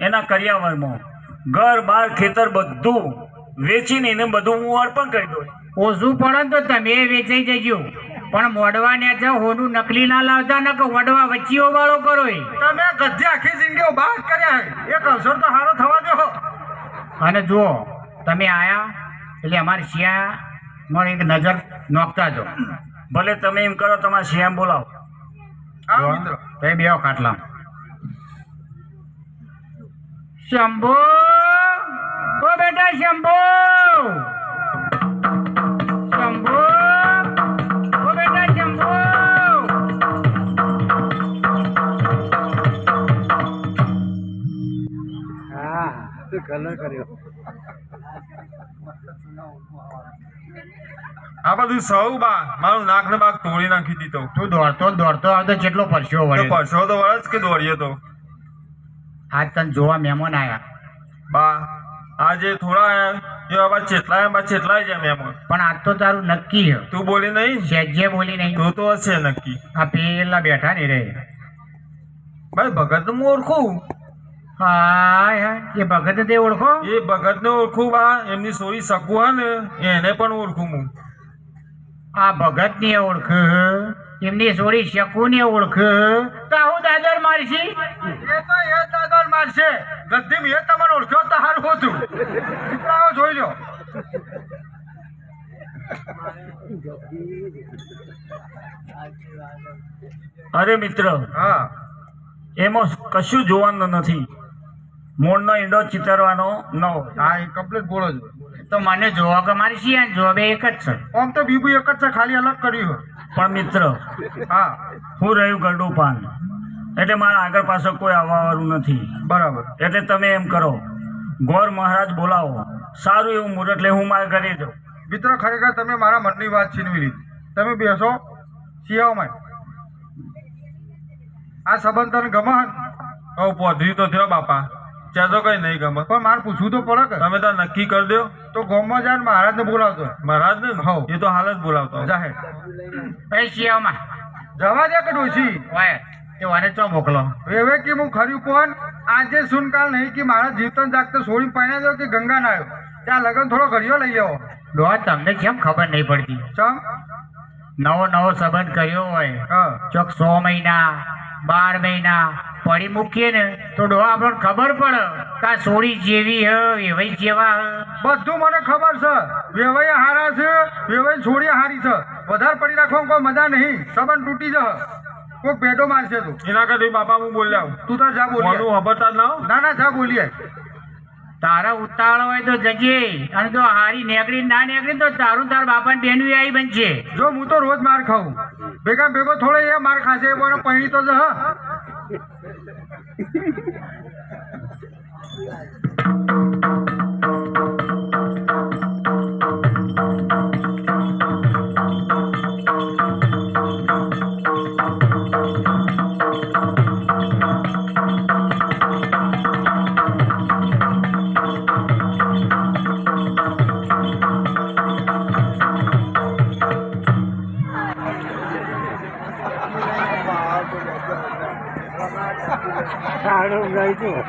એના કરિયાવરમાં ઘર બાર ખેતર બધું વેચીને એને બધું હું અર્પણ કરી દઉં. ઓછું પડે તો તમે વેચાઈ જજો. પણ મોડવા ને છે હોનું નકલી ના લાવતા ને કે વડવા વચ્ચીઓ વાળો કરો એ. તમે ગધ્ય આખી જિંદગી બહાર કર્યા એક અવસર તો સારો થવા દો. અને જુઓ તમે આયા એટલે અમારે શિયા માં એક નજર નોખતા જો. ભલે તમે એમ કરો તમારે શ્યામ બોલાવો. હા મિત્ર. તો બે કાટલા શંભો! ઓ બેટા શંભો! શંભો! ઓ બેટા શંભો! આ બધું સૌ બા મારું નાક ને બાગ તોડી નાખી દીધો. તું દોડતો દોડતો આવતો જેટલો પરસ્યો વળે. પરસ્યો પરસો તો વળે કે દોડીએ તો? આજ તને જોવા મહેમાન આયા. બા આજે થોડા જો એ આવા ચેટલા આયા, બા ચેટલા જ મહેમાન પણ આજ તો તારું નક્કી છે. તું બોલી નહીં સેજ્જે બોલી નહીં તું તો હશે નક્કી. આ પેલા બેઠા નહીં રે. ભાઈ ભગત હું ઓળખું? હાય એ ભગત તે ઓળખો? એ ભગત ને ઓળખું બા. એમની સોરી શકું હા ને. એને પણ ઓળખું હું. આ ભગતની ઓળખ. એમની જોડી શકુ ને ઓળખ. તો હું દાદર મારશી? એ તો એ દાદર મારશે. ગદ્દીમ એ તમને ઓળખ્યો તો સારું હતું. આવો જોઈ લો અરે મિત્ર હા. એમાં કશું જોવાનું નથી. મોડનો ઈંડો ચિતરવાનો ન હા એ કમ્પ્લીટ બોલો છો. તો મને જોવા કે મારી શિયાન જોવા બે એક જ છે. આમ તો બીબુ એક જ છે ખાલી અલગ કર્યું પણ મિત્ર હા. હું રહ્યું ગરડું પાન એટલે મારા આગળ પાછળ કોઈ આવવાવાળું નથી. બરાબર. એટલે તમે એમ કરો ગોર મહારાજ બોલાવો. સારું એવું મુહૂર્ત લે હું મારે કરી દઉં મિત્ર ખરેખર તમે મારા મનની વાત છીનવી લીધી. તમે બેસો શિયાઓમાં આ સંબંધ તને ગમે બહુ પોધરી તો થયો બાપા. ત્યાં તો કઈ નહીં ગમે પણ મારે પૂછવું તો પડે કે. તમે તો નક્કી કરી દો. તો ગામમાં જાય મહારાજને બોલાવતો મહારાજ ને હવ એ તો હાલ જ બોલાવતો. જાહેર શિયામાં જવા દે કે ડોશી? વાય એ વાને ચો મોકલો. હવે કે હું ખર્યું કોણ આજે સુનકાલ નહીં કે મારા જીવતન જાગતો સોળી પાણી દો કે ગંગા ના આવ્યો ત્યાં લગન થોડો ઘડિયો લઈ આવો ડોહા તમને કેમ ખબર નહીં પડતી? ચમ? નવો નવો સંબંધ કર્યો હોય. હા. ચોક સો મહિના બાર મહિના પડી મૂકીએ ને તો ડોહા આપણને ખબર પડે કે આ જેવી હ એવી જેવા હ. બધું મને ખબર છે. વેવાઈ હારા છે વેવાઈ છોડી હારી છે. વધારે પડી રાખવામાં કોઈ મજા નહીં. સંબંધ તૂટી જશે. કોઈ પેટો મારશે તું. એના કરતા બાપા હું બોલ્યા તું તો જા બોલી ખબરતા ના ના જા બોલીએ તારા ઉતાળો હોય તો જજે. અને જો હારી નેકડી ના નેકડી તો તારું તાર બાપાની બેનવી આવી બનશે. જો હું તો રોજ માર ખાઉં. ભેગા ભેગો થોડો એ માર ખાશે પણ બોનો પૈણી તો જ जायचं.